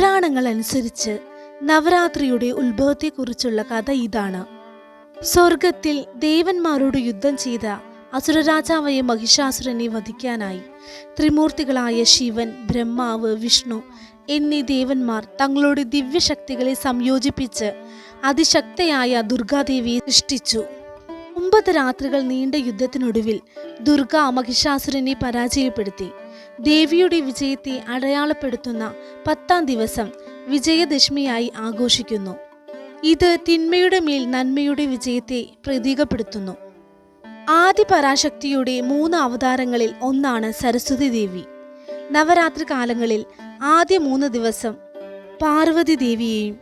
പുരാണങ്ങൾ അനുസരിച്ച് നവരാത്രിയുടെ ഉത്ഭവത്തെക്കുറിച്ചുള്ള കഥ ഇതാണ്. സ്വർഗത്തിൽ ദേവന്മാരോട് യുദ്ധം ചെയ്ത അസുരരാജാവായ മഹിഷാസുരനെ വധിക്കാനായി ത്രിമൂർത്തികളായ ശിവൻ ബ്രഹ്മാവ് വിഷ്ണു എന്നീ ദേവന്മാർ തങ്ങളുടെ ദിവ്യശക്തികളെ സംയോജിപ്പിച്ച് അതിശക്തയായ ദുർഗാദേവിയെ സൃഷ്ടിച്ചു. ഒമ്പത് രാത്രികൾ നീണ്ട യുദ്ധത്തിനൊടുവിൽ ദുർഗ മഹിഷാസുരനെ പരാജയപ്പെടുത്തി. ദേവിയുടെ വിജയത്തെ അടയാളപ്പെടുത്തുന്ന പത്താം ദിവസം വിജയദശമിയായി ആഘോഷിക്കുന്നു. ഇത് തിന്മയുടെ മേൽ നന്മയുടെ വിജയത്തെ പ്രതീകപ്പെടുത്തുന്നു. ആദി പരാശക്തിയുടെ മൂന്ന് അവതാരങ്ങളിൽ ഒന്നാണ് സരസ്വതി ദേവി. നവരാത്രി കാലങ്ങളിൽ ആദ്യ മൂന്ന് ദിവസം പാർവതി ദേവിയെയും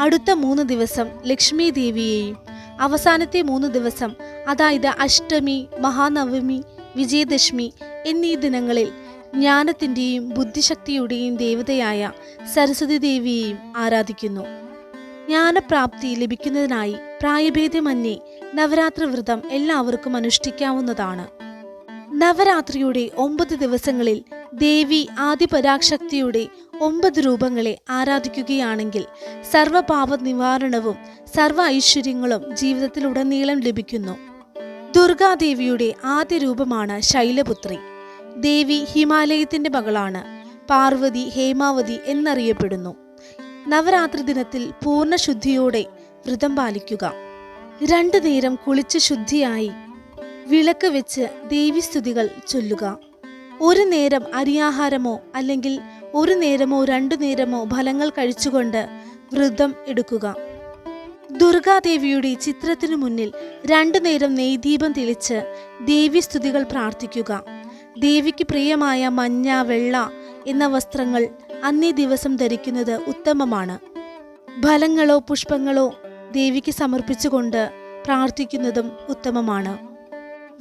അടുത്ത മൂന്ന് ദിവസം ലക്ഷ്മി ദേവിയെയും അവസാനത്തെ മൂന്ന് ദിവസം അതായത് അഷ്ടമി മഹാനവമി വിജയദശമി എന്നീ ദിനങ്ങളിൽ ജ്ഞാനത്തിന്റെയും ബുദ്ധിശക്തിയുടെയും ദേവതയായ സരസ്വതി ദേവിയെയും ആരാധിക്കുന്നു. ജ്ഞാനപ്രാപ്തി ലഭിക്കുന്നതിനായി പ്രായഭേദമന്യേ നവരാത്രി വ്രതം എല്ലാവർക്കും അനുഷ്ഠിക്കാവുന്നതാണ്. നവരാത്രിയുടെ ഒമ്പത് ദിവസങ്ങളിൽ ദേവി ആദിപരാശക്തിയുടെ ഒമ്പത് രൂപങ്ങളെ ആരാധിക്കുകയാണെങ്കിൽ സർവപാപ നിവാരണവും സർവ ഐശ്വര്യങ്ങളും ജീവിതത്തിലുടനീളം ലഭിക്കുന്നു. ദുർഗാദേവിയുടെ ആദ്യ രൂപമാണ് ശൈലപുത്രി. ദേവി ഹിമാലയത്തിന്റെ മകളാണ്. പാർവതി ഹേമാവതി എന്നറിയപ്പെടുന്നു. നവരാത്രി ദിനത്തിൽ പൂർണ ശുദ്ധിയോടെ വ്രതം പാലിക്കുക. രണ്ടു നേരം കുളിച്ച് ശുദ്ധിയായി വിളക്ക് വെച്ച് ദേവിസ്തുതികൾ ചൊല്ലുക. ഒരു നേരം അരിയാഹാരമോ അല്ലെങ്കിൽ ഒരു നേരമോ രണ്ടു നേരമോ ഫലങ്ങൾ കഴിച്ചുകൊണ്ട് വ്രതം എടുക്കുക. ദുർഗാദേവിയുടെ ചിത്രത്തിനു മുന്നിൽ രണ്ടു നേരം നെയ്ദീപം തെളിച്ച് ദേവിസ്തുതികൾ പ്രാർത്ഥിക്കുക. ദേവിക്ക് പ്രിയമായ മഞ്ഞ വെള്ള എന്ന വസ്ത്രങ്ങൾ അന്നേ ദിവസം ധരിക്കുന്നത് ഉത്തമമാണ്. ഫലങ്ങളോ പുഷ്പങ്ങളോ ദേവിക്ക് സമർപ്പിച്ചുകൊണ്ട് പ്രാർത്ഥിക്കുന്നതും ഉത്തമമാണ്.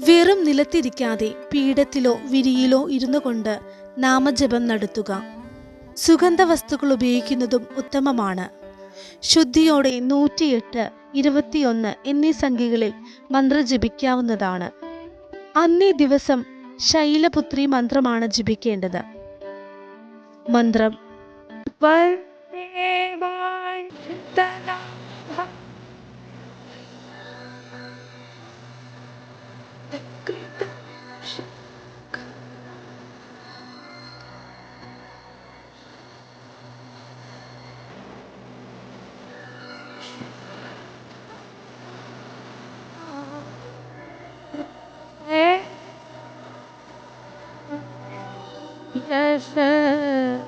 വെറും നിലത്തിരിക്കാതെ പീഠത്തിലോ വിരിയിലോ ഇരുന്നു കൊണ്ട് നാമജപം നടത്തുക. സുഗന്ധ വസ്തുക്കൾ ഉപയോഗിക്കുന്നതും ഉത്തമമാണ്. ശുദ്ധിയോടെ നൂറ്റിയെട്ട് ഇരുപത്തിയൊന്ന് എന്നീ സംഖ്യകളിൽ മന്ത്രം ജപിക്കാവുന്നതാണ് അന്നേ ദിവസം ശൈലപുത്രി മന്ത്രമാണ് ജപിക്കേണ്ടത്. മന്ത്രം. Thank ചിത്തനാഭ Krishna